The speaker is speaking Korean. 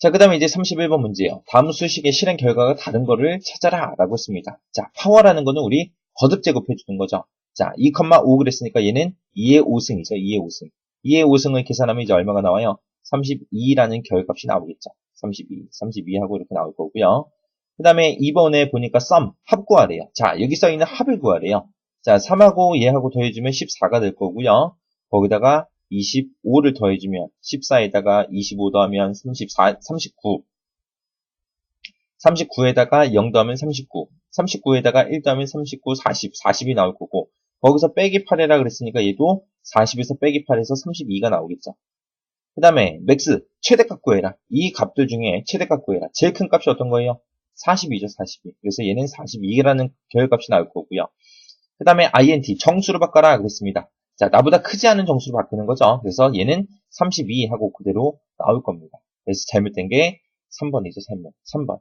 자, 그 다음에 이제 31번 문제예요. 다음 수식의 실행 결과가 다른 거를 찾아라 라고 했습니다. 자, 파워라는 거는 우리 거듭 제곱해 주는 거죠. 자, 2,5 그랬으니까 얘는 2의 5승이죠. 2의 5승. 2의 5승을 계산하면 이제 얼마가 나와요? 32라는 결값이 나오겠죠. 32, 32하고 이렇게 나올 거고요. 그 다음에 2번에 보니까 sum, 합 구하래요. 자, 여기 써 있는 합을 구하래요. 자, 3하고 얘하고 더해주면 14가 될 거고요. 거기다가 25를 더해주면 14에다가 25 더하면 34, 39. 39에다가 0 더하면 39. 39에다가 1 더하면 39, 40, 40이 나올 거고 거기서 빼기 8이라 그랬으니까 얘도 40에서 빼기 8에서 32가 나오겠죠. 그 다음에 맥스 최대값 구해라. 이 값들 중에 최대값 구해라. 제일 큰 값이 어떤 거예요? 42죠, 42. 그래서 얘는 42라는 결값이 나올 거고요. 그 다음에 int 정수로 바꿔라 그랬습니다. 자, 나보다 크지 않은 정수로 바꾸는 거죠. 그래서 얘는 32 하고 그대로 나올 겁니다. 그래서 잘못된 게 3번이죠, 3번. 3번.